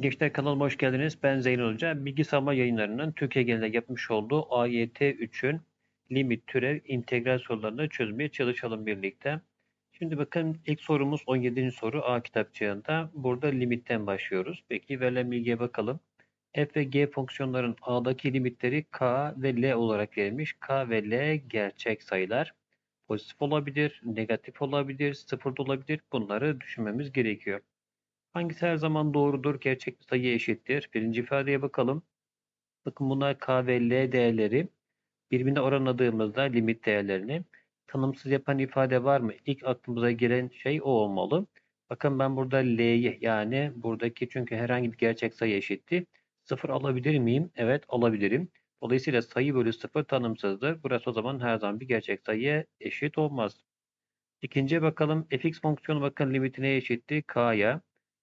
Gençler kanalıma hoş geldiniz. Ben Zeynel Hoca. Bilgi Yayınları'nın Türkiye genelinde yapmış olduğu AYT 3'ün limit, türev, integral sorularını çözmeye çalışalım birlikte. Şimdi bakın ilk sorumuz 17. soru A kitapçığında. Burada limitten başlıyoruz. Peki verilen bilgiye bakalım. F ve G fonksiyonların A'daki limitleri K ve L olarak verilmiş. K ve L gerçek sayılar. Pozitif olabilir, negatif olabilir, sıfır olabilir. Bunları düşünmemiz gerekiyor. Hangisi her zaman doğrudur? Gerçek sayı eşittir. Birinci ifadeye bakalım. Bakın bunlar K ve L değerleri. Birbirine oranladığımızda limit değerlerini tanımsız yapan ifade var mı? İlk aklımıza gelen şey o olmalı. Bakın ben burada L'yi yani buradaki çünkü herhangi bir gerçek sayı eşitti. Sıfır alabilir miyim? Evet alabilirim. Dolayısıyla sayı bölü sıfır tanımsızdır. Burası o zaman her zaman bir gerçek sayıya eşit olmaz. İkinciye bakalım. fx fonksiyonu bakın limitine eşitti? K'ya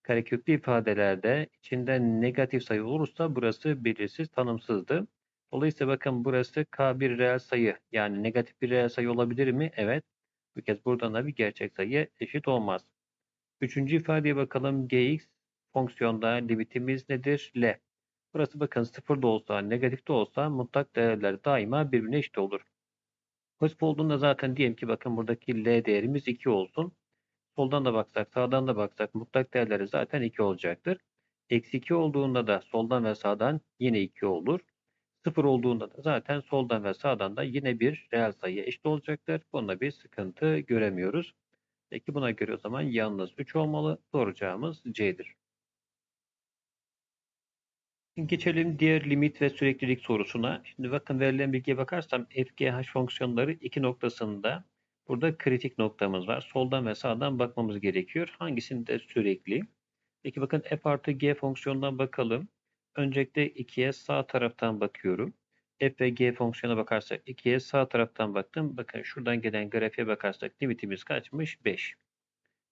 kareköklü ifadelerde içinde negatif sayı olursa burası belirsiz tanımsızdı. Dolayısıyla bakın burası k bir reel sayı yani negatif bir reel sayı olabilir mi? Evet. Bu kez buradan da bir gerçek sayı eşit olmaz. Üçüncü ifadeye bakalım. gx fonksiyonda limitimiz nedir? L. Burası bakın sıfır da olsa negatif de olsa mutlak değerler daima birbirine eşit olur. Pozitif olduğunda zaten diyelim ki bakın buradaki L değerimiz 2 olsun. Soldan da baksak, sağdan da baksak mutlak değerleri zaten 2 olacaktır. Eksi 2 olduğunda da soldan ve sağdan yine 2 olur. 0 olduğunda da zaten soldan ve sağdan da yine bir reel sayı eşit olacaktır. Bunda bir sıkıntı göremiyoruz. Peki buna göre o zaman yalnız 3 olmalı. Doğru cevabımız C'dir. Geçelim diğer limit ve süreklilik sorusuna. Şimdi bakın verilen bilgiye bakarsam FGH fonksiyonları iki noktasında Burada kritik noktamız var. Soldan ve sağdan bakmamız gerekiyor. Hangisinde sürekli? Peki bakın f artı g fonksiyonundan bakalım. Öncelikle 2'ye sağ taraftan bakıyorum. f ve g fonksiyona bakarsak 2'ye sağ taraftan baktım. Bakın şuradan gelen grafiğe bakarsak limitimiz kaçmış? 5.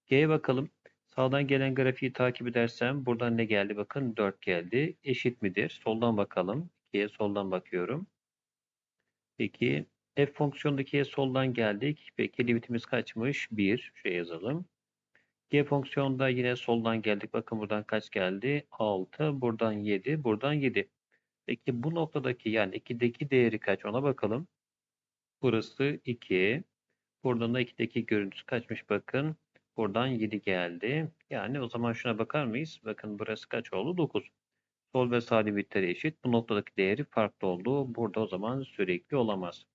G'ye bakalım. Sağdan gelen grafiği takip edersem buradan ne geldi? Bakın 4 geldi. Eşit midir? Soldan bakalım. 2'ye soldan bakıyorum. Peki f fonksiyondaki soldan geldik. Peki limitimiz kaçmış? 1. Şuraya yazalım. G fonksiyonda yine soldan geldik. Bakın buradan kaç geldi? 6. Buradan 7. Buradan 7. Peki bu noktadaki yani 2'deki değeri kaç? Ona bakalım. Burası 2. Buradan da 2'deki görüntüsü kaçmış bakın. Buradan 7 geldi. Yani o zaman şuna bakar mıyız? Bakın burası kaç oldu? 9. Sol ve sağ limitleri eşit. Bu noktadaki değeri farklı oldu. Burada o zaman sürekli olamaz.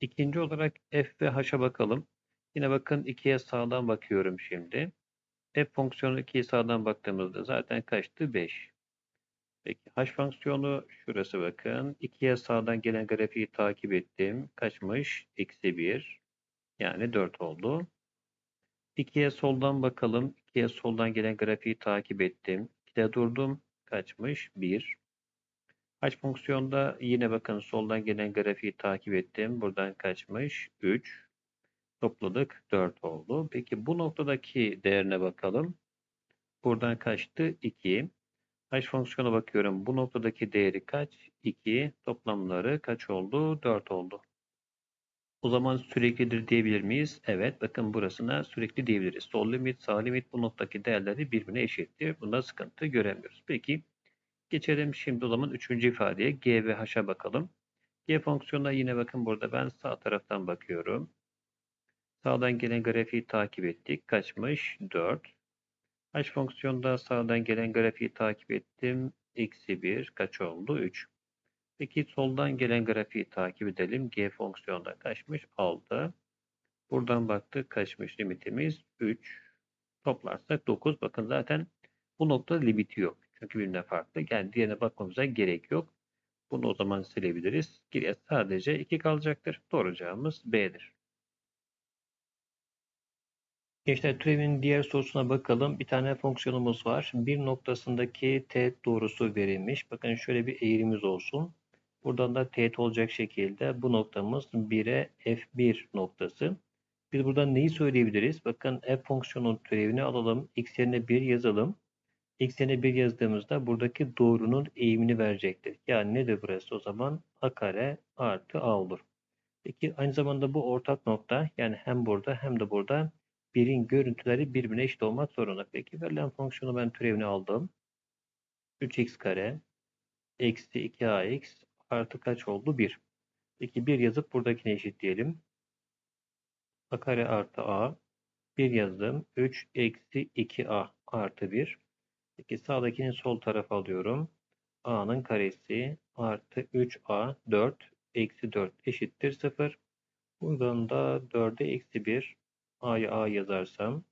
İkinci olarak f ve h'a bakalım. Yine bakın 2'ye sağdan bakıyorum şimdi. f fonksiyonu 2'ye sağdan baktığımızda zaten kaçtı? 5. Peki h fonksiyonu şurası bakın. 2'ye sağdan gelen grafiği takip ettim. Kaçmış? Eksi 1. Yani 4 oldu. 2'ye soldan bakalım. 2'ye soldan gelen grafiği takip ettim. 2'de durdum. Kaçmış? 1. H fonksiyonda yine bakın soldan gelen grafiği takip ettim. Buradan kaçmış? 3. Topladık 4 oldu. Peki bu noktadaki değerine bakalım. Buradan kaçtı? 2. H fonksiyona bakıyorum. Bu noktadaki değeri kaç? 2. Toplamları kaç oldu? 4 oldu. O zaman süreklidir diyebilir miyiz? Evet. Bakın burasına sürekli diyebiliriz. Sol limit, sağ limit bu noktadaki değerleri birbirine eşittir. Bunda sıkıntı göremiyoruz. Peki Geçelim şimdi o zaman üçüncü ifadeye g ve h'a bakalım. G fonksiyonuna yine bakın burada ben sağ taraftan bakıyorum. Sağdan gelen grafiği takip ettik. Kaçmış? 4. H fonksiyonunda sağdan gelen grafiği takip ettim. Eksi 1. Kaç oldu? 3. Peki soldan gelen grafiği takip edelim. G fonksiyonunda kaçmış? 6. Buradan baktık kaçmış limitimiz? 3. Toplarsak 9. Bakın zaten bu noktada limiti yok. Çünkü birbirine farklı. Yani diğerine bakmamıza gerek yok. Bunu o zaman silebiliriz. Geriye sadece 2 kalacaktır. Doğru cevabımız B'dir. Gençler türevin diğer sorusuna bakalım. Bir tane fonksiyonumuz var. Bir noktasındaki teğet doğrusu verilmiş. Bakın şöyle bir eğrimiz olsun. Buradan da teğet olacak şekilde bu noktamız 1'e f1 noktası. Biz buradan neyi söyleyebiliriz? Bakın f fonksiyonun türevini alalım. x yerine 1 yazalım x'ine 1 yazdığımızda buradaki doğrunun eğimini verecektir. Yani nedir burası o zaman? a kare artı a olur. Peki aynı zamanda bu ortak nokta yani hem burada hem de burada birin görüntüleri birbirine eşit olmak zorunda. Peki verilen fonksiyonu ben türevini aldım. 3x kare eksi 2ax artı kaç oldu? 1. Peki 1 yazıp buradakine eşitleyelim. a kare artı a 1 yazdım. 3 eksi 2a artı 1. Peki sağdakini sol tarafa alıyorum. a'nın karesi artı 3a 4 eksi 4 eşittir 0. Buradan da 4'e eksi 1 a'ya a yazarsam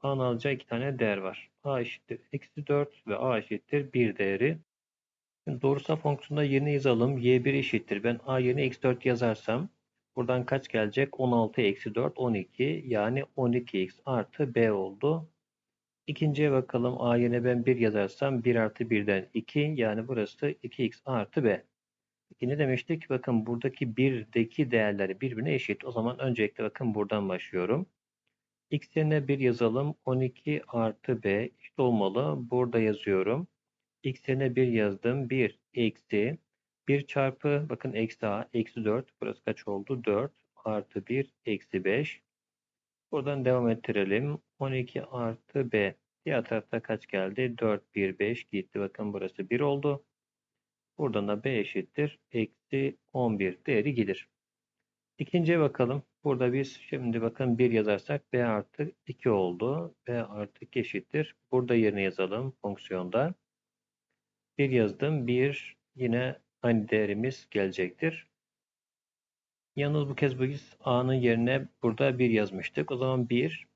a'nın alacağı iki tane değer var. a eşittir eksi 4 ve a eşittir 1 değeri. Doğrusal fonksiyonda yerine yazalım. y1 eşittir. Ben a yerine eksi 4 yazarsam buradan kaç gelecek? 16 eksi 4 12 yani 12x artı b oldu. İkinciye bakalım. A yerine ben 1 yazarsam 1 artı 1'den 2 yani burası 2x artı b. Peki ne demiştik? Bakın buradaki 1'deki değerleri birbirine eşit. O zaman öncelikle bakın buradan başlıyorum. X yerine 1 yazalım. 12 artı b eşit olmalı. Burada yazıyorum. X yerine 1 yazdım. 1 eksi 1 çarpı bakın eksi a eksi 4. Burası kaç oldu? 4 artı 1 eksi 5. Buradan devam ettirelim. 12 artı b. Diğer tarafta kaç geldi? 4, 1, 5 gitti. Bakın burası 1 oldu. Buradan da b eşittir. Eksi 11 değeri gelir. İkinciye bakalım. Burada biz şimdi bakın 1 yazarsak b artı 2 oldu. b artı 2 eşittir. Burada yerine yazalım fonksiyonda. 1 yazdım. 1 yine aynı değerimiz gelecektir. Yalnız bu kez biz a'nın yerine burada 1 yazmıştık. O zaman 1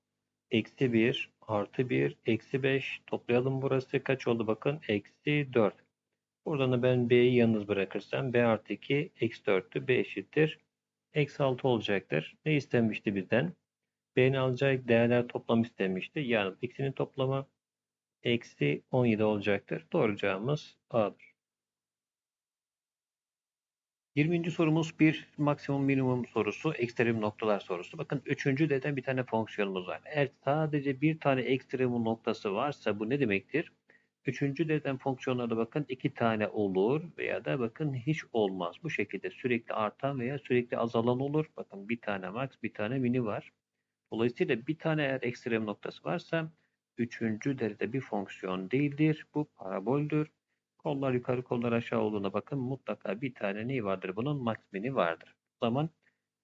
eksi 1 artı 1 eksi 5 toplayalım burası kaç oldu bakın eksi 4. Buradan da ben b'yi yalnız bırakırsam b artı 2 eksi 4'tü b eşittir. Eksi 6 olacaktır. Ne istenmişti bizden? b'nin alacağı değerler toplam istenmişti. Yani x'inin toplamı eksi 17 olacaktır. Doğru cevabımız A'dır. 20. sorumuz bir maksimum minimum sorusu, ekstrem noktalar sorusu. Bakın üçüncü deden bir tane fonksiyonumuz var. Eğer sadece bir tane ekstremum noktası varsa bu ne demektir? Üçüncü deden fonksiyonlarda bakın iki tane olur veya da bakın hiç olmaz. Bu şekilde sürekli artan veya sürekli azalan olur. Bakın bir tane max bir tane mini var. Dolayısıyla bir tane eğer ekstrem noktası varsa üçüncü derece bir fonksiyon değildir. Bu paraboldür. Kollar yukarı kollar aşağı olduğuna bakın mutlaka bir tane neyi vardır bunun maksimini vardır. O zaman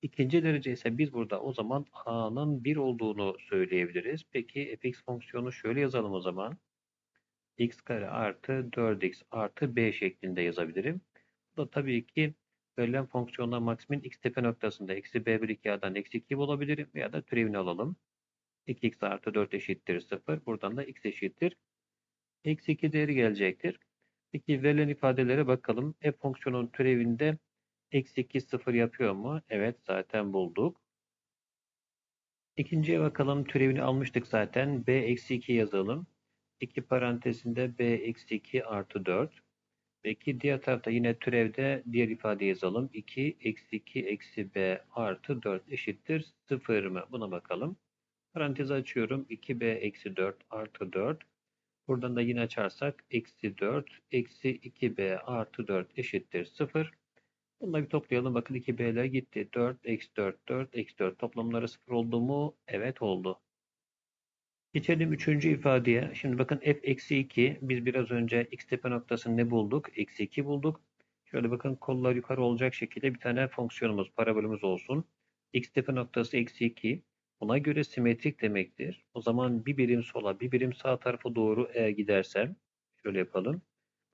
ikinci derece ise biz burada o zaman a'nın 1 olduğunu söyleyebiliriz. Peki fx fonksiyonu şöyle yazalım o zaman. x kare artı 4x artı b şeklinde yazabilirim. Bu da tabii ki verilen fonksiyonla maksimin x tepe noktasında eksi b1 2 a'dan eksi 2 bulabilirim veya da türevini alalım. 2x artı 4 eşittir 0. Buradan da x eşittir. Eksi 2 değeri gelecektir. Peki verilen ifadelere bakalım. F fonksiyonun türevinde eksi 2 0 yapıyor mu? Evet zaten bulduk. İkinciye bakalım. Türevini almıştık zaten. B eksi 2 yazalım. 2 parantezinde B eksi 2 artı 4. Peki diğer tarafta yine türevde diğer ifade yazalım. 2 eksi 2 eksi B artı 4 eşittir 0 mı? Buna bakalım. Parantezi açıyorum. 2B eksi 4 artı 4 Buradan da yine açarsak eksi 4 eksi 2b artı 4 eşittir 0. Bunları bir toplayalım. Bakın 2b'ler gitti. 4 eksi 4 4 eksi 4 toplamları 0 oldu mu? Evet oldu. Geçelim üçüncü ifadeye. Şimdi bakın f eksi 2. Biz biraz önce x tepe noktasını ne bulduk? Eksi 2 bulduk. Şöyle bakın kollar yukarı olacak şekilde bir tane fonksiyonumuz, parabolümüz olsun. x tepe noktası eksi 2. Buna göre simetrik demektir. O zaman bir birim sola bir birim sağ tarafa doğru eğer gidersem şöyle yapalım.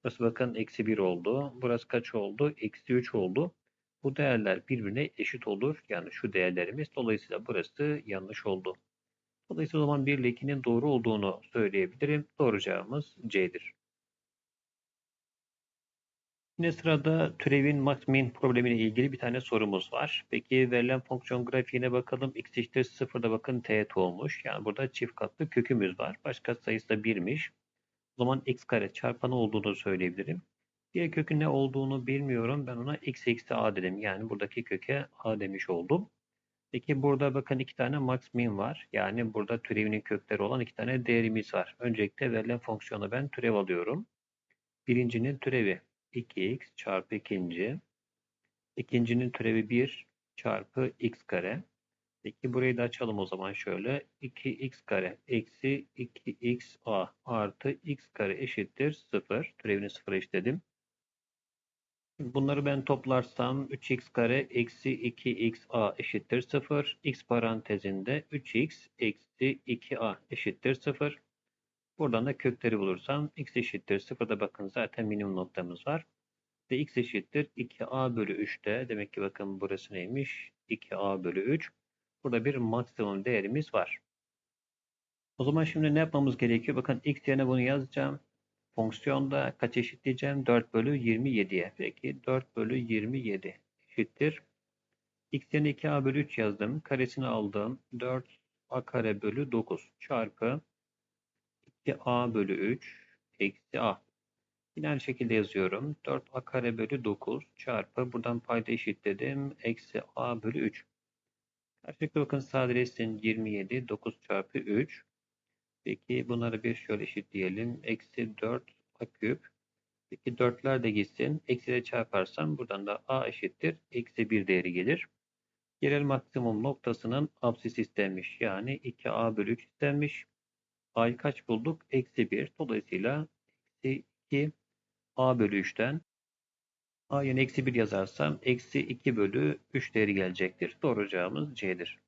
Burası bakın eksi 1 oldu. Burası kaç oldu? Eksi 3 oldu. Bu değerler birbirine eşit olur. Yani şu değerlerimiz. Dolayısıyla burası yanlış oldu. Dolayısıyla o zaman 1 ile 2'nin doğru olduğunu söyleyebilirim. Doğru cevabımız C'dir. Yine sırada türevin max-min problemiyle ilgili bir tane sorumuz var. Peki verilen fonksiyon grafiğine bakalım. x eşittir 0'da bakın teğet olmuş. Yani burada çift katlı kökümüz var. Başka sayısı da 1'miş. O zaman x kare çarpanı olduğunu söyleyebilirim. Diğer kökün ne olduğunu bilmiyorum. Ben ona x eksi a dedim. Yani buradaki köke a demiş oldum. Peki burada bakın iki tane max min var. Yani burada türevinin kökleri olan iki tane değerimiz var. Öncelikle verilen fonksiyonu ben türev alıyorum. Birincinin türevi 2x çarpı ikinci. İkincinin türevi 1 çarpı x kare. Peki burayı da açalım o zaman şöyle. 2x kare eksi 2xa artı x kare eşittir 0. Türevini 0 eşitledim. Bunları ben toplarsam 3x kare eksi 2xa eşittir 0. x parantezinde 3x eksi 2a eşittir 0. Buradan da kökleri bulursam x eşittir 0'da bakın zaten minimum noktamız var. Ve x eşittir 2a bölü 3'te. Demek ki bakın burası neymiş? 2a bölü 3. Burada bir maksimum değerimiz var. O zaman şimdi ne yapmamız gerekiyor? Bakın x yerine bunu yazacağım. Fonksiyonda kaç eşitleyeceğim? 4 bölü 27'ye. Peki 4 bölü 27 eşittir. x yerine 2a bölü 3 yazdım. Karesini aldım. 4a kare bölü 9 çarpı 2a bölü 3 eksi a. Yine aynı şekilde yazıyorum. 4a kare bölü 9 çarpı buradan payda eşitledim. Eksi a bölü 3. Karşılıklı bakın sadeleşsin 27 9 çarpı 3. Peki bunları bir şöyle eşitleyelim. Eksi 4 a küp. Peki 4'ler de gitsin. Eksi ile çarparsam buradan da a eşittir. Eksi 1 değeri gelir. Yerel maksimum noktasının absis istenmiş. Yani 2a bölü 3 istenmiş. A'yı kaç bulduk? Eksi 1. Dolayısıyla eksi 2 a bölü 3'ten a yerine eksi 1 yazarsam eksi 2 bölü 3 değeri gelecektir. Doğru cevabımız C'dir.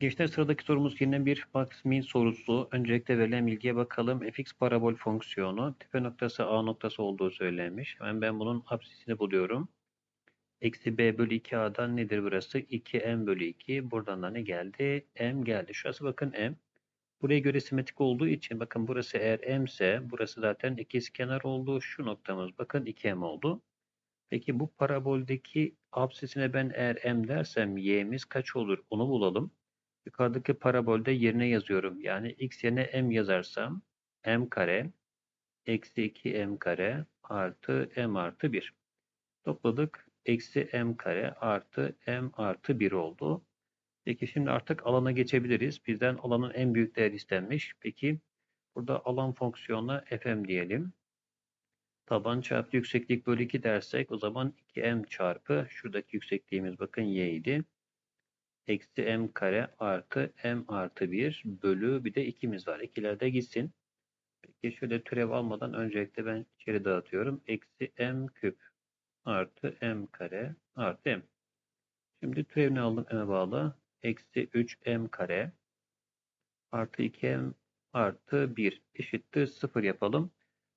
Gençler sıradaki sorumuz yine bir max min sorusu. Öncelikle verilen bilgiye bakalım. fx parabol fonksiyonu tepe noktası a noktası olduğu söylenmiş. Hemen ben bunun absisini buluyorum. Eksi b bölü 2a'dan nedir burası? 2m bölü 2. Buradan da ne geldi? m geldi. Şurası bakın m. Buraya göre simetrik olduğu için bakın burası eğer m ise burası zaten ikizkenar oldu. Şu noktamız bakın 2m oldu. Peki bu paraboldeki absisine ben eğer m dersem y'miz kaç olur onu bulalım. Yukarıdaki parabolde yerine yazıyorum. Yani x yerine m yazarsam m kare eksi 2m kare artı m artı 1. Topladık. Eksi m kare artı m artı 1 oldu. Peki şimdi artık alana geçebiliriz. Bizden alanın en büyük değer istenmiş. Peki burada alan fonksiyonuna fm diyelim. Taban çarpı yükseklik bölü 2 dersek o zaman 2m çarpı şuradaki yüksekliğimiz bakın y idi. Eksi m kare artı m artı 1 bölü bir de 2'miz var. İkiler de gitsin. Peki şöyle türev almadan öncelikle ben içeri dağıtıyorum. Eksi m küp artı m kare artı m. Şimdi türevini aldım m'e bağlı. Eksi 3m kare artı 2m artı 1 eşittir 0 yapalım.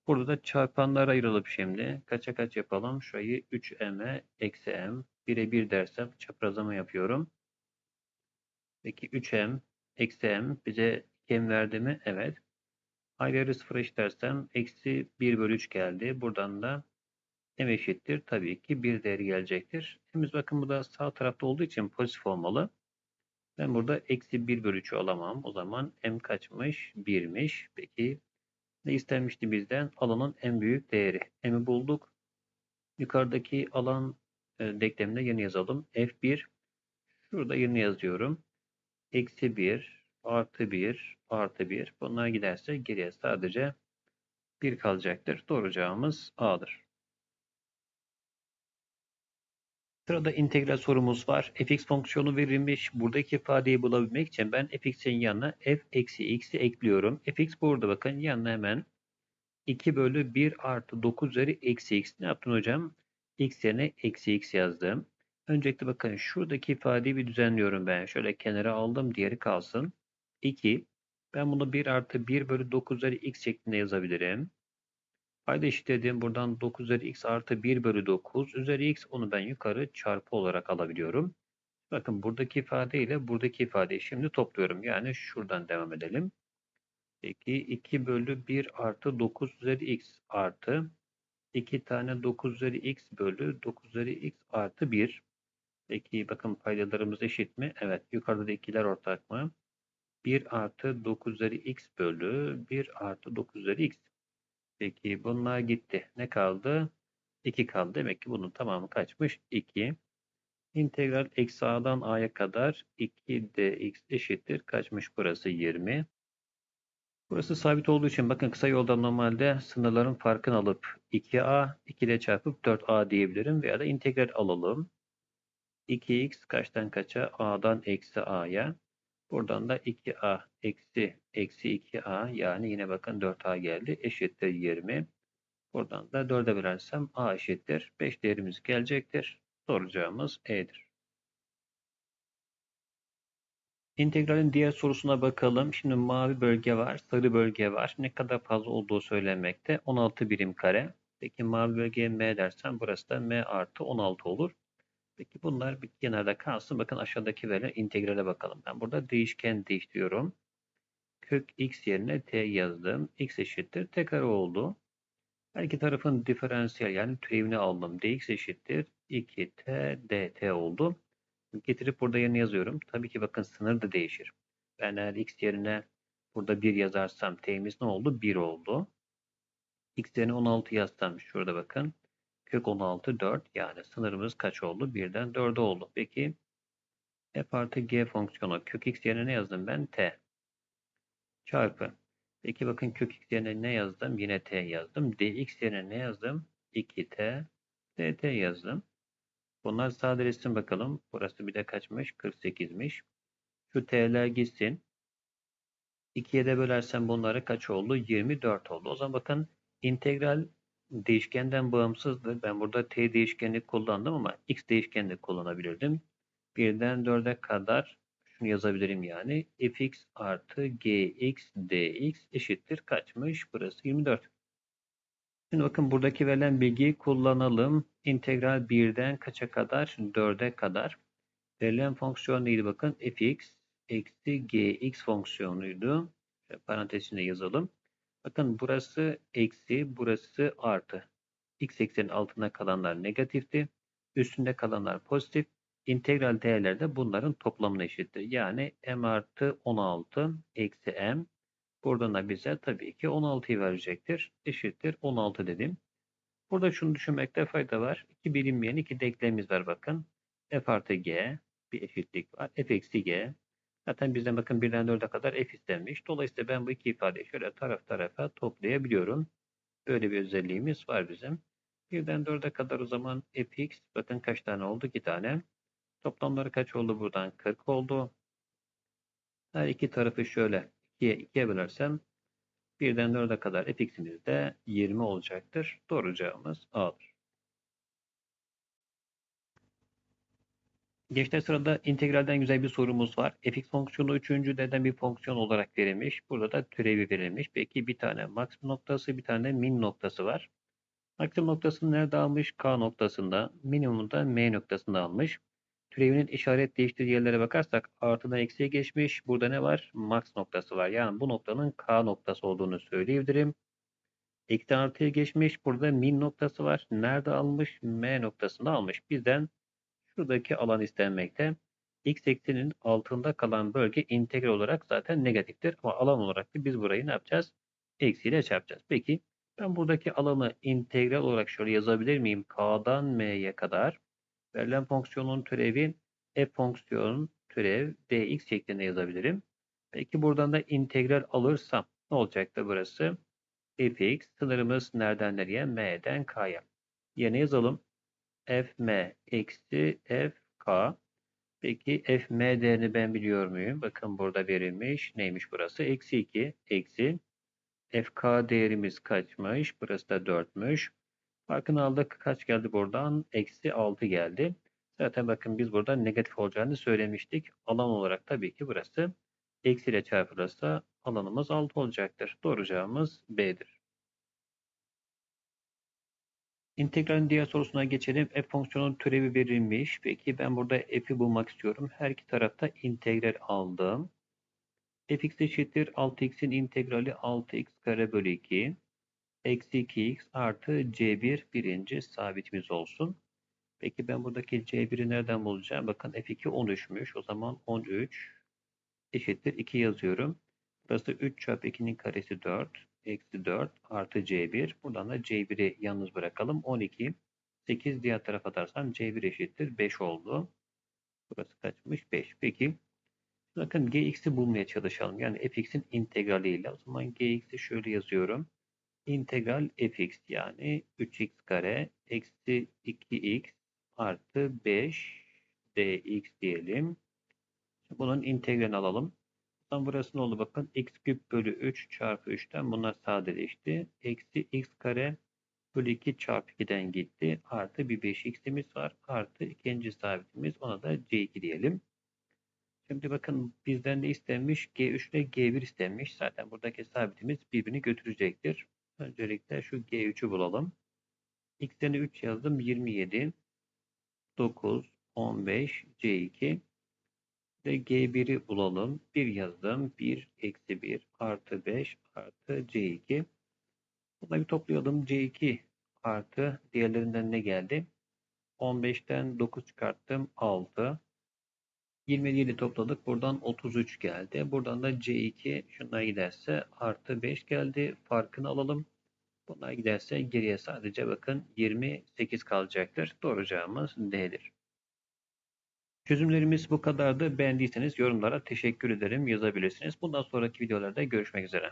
Burada da çarpanlara ayıralım şimdi. Kaça kaç yapalım? Şurayı 3m'e eksi m. 1'e 1 dersem çaprazlama yapıyorum. Peki 3m eksi m bize 2m verdi mi? Evet. Ayrı ayrı 0 eşitlersem eksi 1 bölü 3 geldi. Buradan da m eşittir. Tabii ki 1 değeri gelecektir. M'imiz bakın bu da sağ tarafta olduğu için pozitif olmalı. Ben burada eksi 1 bölü 3'ü alamam. O zaman m kaçmış? 1'miş. Peki ne istenmişti bizden? Alanın en büyük değeri. M'i bulduk. Yukarıdaki alan e, denklemine yeni yazalım. F1 şurada yeni yazıyorum. Eksi 1 artı 1 artı 1. Bunlar giderse geriye sadece 1 kalacaktır. Doğru cevabımız A'dır. Sırada integral sorumuz var. fx fonksiyonu verilmiş. Buradaki ifadeyi bulabilmek için ben fx'in yanına f eksi x'i ekliyorum. fx burada bakın yanına hemen 2 bölü 1 artı 9 üzeri eksi x. Ne yaptın hocam? x yerine eksi x yazdım. Öncelikle bakın şuradaki ifadeyi bir düzenliyorum ben. Şöyle kenara aldım. Diğeri kalsın. 2. Ben bunu 1 artı 1 bölü 9 üzeri x şeklinde yazabilirim. Payda eşitledim. Buradan 9 üzeri x artı 1 bölü 9 üzeri x. Onu ben yukarı çarpı olarak alabiliyorum. Bakın buradaki ifade ile buradaki ifadeyi şimdi topluyorum. Yani şuradan devam edelim. Peki 2 bölü 1 artı 9 üzeri x artı 2 tane 9 üzeri x bölü 9 üzeri x artı 1. Peki bakın paydalarımız eşit mi? Evet. Yukarıda da ikiler ortak mı? 1 artı 9 üzeri x bölü 1 artı 9 üzeri x. Peki bunlar gitti. Ne kaldı? 2 kaldı. Demek ki bunun tamamı kaçmış? 2. İntegral eksi a'dan a'ya kadar 2 dx eşittir. Kaçmış burası? 20. Burası sabit olduğu için bakın kısa yoldan normalde sınırların farkını alıp 2a 2 ile çarpıp 4a diyebilirim veya da integral alalım. 2x kaçtan kaça? a'dan eksi a'ya. Buradan da 2a eksi eksi 2a yani yine bakın 4a geldi. Eşittir 20. Buradan da 4'e bölersem a eşittir. 5 değerimiz gelecektir. Soracağımız e'dir. İntegralin diğer sorusuna bakalım. Şimdi mavi bölge var, sarı bölge var. Ne kadar fazla olduğu söylenmekte. 16 birim kare. Peki mavi bölgeye m dersen burası da m artı 16 olur. Peki bunlar bir kenarda kalsın. Bakın aşağıdaki verilen integrale bakalım. Ben burada değişken değiştiriyorum. Kök x yerine t yazdım. x eşittir. T kare oldu. Her iki tarafın diferansiyel yani türevini aldım. dx eşittir. 2t dt oldu. Getirip burada yerine yazıyorum. Tabii ki bakın sınır da değişir. Ben eğer x yerine burada 1 yazarsam t'miz ne oldu? 1 oldu. x yerine 16 yazsam şurada bakın. Kök 16 4 yani sınırımız kaç oldu? 1'den 4'e oldu. Peki f artı g fonksiyonu kök x yerine ne yazdım ben? t çarpı. Peki bakın kök x yerine ne yazdım? Yine t yazdım. dx yerine ne yazdım? 2t dt yazdım. Bunlar sadeleşsin bakalım. Burası bir de kaçmış? 48'miş. Şu t'ler gitsin. 2'ye de bölersem bunları kaç oldu? 24 oldu. O zaman bakın integral değişkenden bağımsızdır. Ben burada t değişkenini kullandım ama x değişkenini kullanabilirdim. 1'den 4'e kadar şunu yazabilirim yani. fx artı gx dx eşittir kaçmış? Burası 24. Şimdi bakın buradaki verilen bilgiyi kullanalım. İntegral 1'den kaça kadar? 4'e kadar. Verilen fonksiyon neydi bakın? fx eksi gx fonksiyonuydu. Parantezinde yazalım. Bakın burası eksi, burası artı. x eksenin altında kalanlar negatifti. Üstünde kalanlar pozitif. İntegral değerler de bunların toplamına eşittir. Yani m artı 16 eksi m Buradan da bize tabii ki 16'yı verecektir. Eşittir 16 dedim. Burada şunu düşünmekte fayda var. İki bilinmeyen iki denklemimiz var bakın. f artı g bir eşitlik var. f eksi g. Zaten bizden bakın 1'den 4'e kadar f istenmiş. Dolayısıyla ben bu iki ifadeyi şöyle taraf tarafa toplayabiliyorum. Böyle bir özelliğimiz var bizim. 1'den 4'e kadar o zaman fx bakın kaç tane oldu? 2 tane. Toplamları kaç oldu buradan? 40 oldu. Her iki tarafı şöyle 2'ye 2'ye bölersem 1'den 4'e kadar fx'imiz de 20 olacaktır. Doğru cevabımız A'dır. Gençler sırada integralden güzel bir sorumuz var. fx fonksiyonu 3. derden bir fonksiyon olarak verilmiş. Burada da türevi verilmiş. Peki bir tane maksimum noktası bir tane min noktası var. Maksimum noktasını nerede almış? K noktasında. Minimumda M noktasında almış. Türevinin işaret değiştirdiği yerlere bakarsak artıdan eksiye geçmiş. Burada ne var? Max noktası var. Yani bu noktanın K noktası olduğunu söyleyebilirim. Eksi artıya geçmiş. Burada min noktası var. Nerede almış? M noktasında almış. Bizden şuradaki alan istenmekte. X ekseninin altında kalan bölge integral olarak zaten negatiftir. Ama alan olarak da biz burayı ne yapacağız? Eksiyle çarpacağız. Peki ben buradaki alanı integral olarak şöyle yazabilir miyim? K'dan M'ye kadar verilen fonksiyonun türevi f fonksiyonun türev dx şeklinde yazabilirim. Peki buradan da integral alırsam ne olacaktı burası? fx sınırımız nereden nereye? m'den k'ya. Yerine yazalım. Fm eksi fk. Peki fm değerini ben biliyor muyum? Bakın burada verilmiş. Neymiş burası? Eksi 2 eksi fk değerimiz kaçmış? Burası da 4'müş. Farkını aldık. Kaç geldi buradan? Eksi 6 geldi. Zaten bakın biz burada negatif olacağını söylemiştik. Alan olarak tabii ki burası eksi ile çarpılırsa alanımız 6 olacaktır. Doğru cevabımız B'dir. İntegralin diğer sorusuna geçelim. F fonksiyonun türevi verilmiş. Peki ben burada f'i bulmak istiyorum. Her iki tarafta integral aldım. fx eşittir 6x'in integrali 6x kare bölü 2 eksi 2x artı c1 birinci sabitimiz olsun. Peki ben buradaki c1'i nereden bulacağım? Bakın f2 13'müş. O zaman 13 eşittir 2 yazıyorum. Burası 3 çarpı 2'nin karesi 4. Eksi 4 artı c1. Buradan da c1'i yalnız bırakalım. 12. 8 diğer tarafa atarsam c1 eşittir 5 oldu. Burası kaçmış? 5. Peki. Bakın gx'i bulmaya çalışalım. Yani fx'in integraliyle. O zaman gx'i şöyle yazıyorum integral fx yani 3x kare eksi 2x artı 5 dx diyelim. Bunun integralini alalım. Tam burası ne oldu bakın. x küp bölü 3 çarpı 3'ten bunlar sadeleşti. Eksi x kare bölü 2 çarpı 2'den gitti. Artı bir 5x'imiz var. Artı ikinci sabitimiz ona da c2 diyelim. Şimdi bakın bizden ne istenmiş? G3 ile G1 istenmiş. Zaten buradaki sabitimiz birbirini götürecektir. Öncelikle şu G3'ü bulalım. X'lerini 3 yazdım. 27, 9, 15, C2 ve G1'i bulalım. 1 yazdım. 1, eksi 1, artı 5, artı C2. Bunları bir toplayalım. C2 artı diğerlerinden ne geldi? 15'ten 9 çıkarttım. 6. 27 topladık. Buradan 33 geldi. Buradan da C2 şunlara giderse artı 5 geldi. Farkını alalım. Bunlar giderse geriye sadece bakın 28 kalacaktır. Doğru cevabımız D'dir. Çözümlerimiz bu kadardı. Beğendiyseniz yorumlara teşekkür ederim yazabilirsiniz. Bundan sonraki videolarda görüşmek üzere.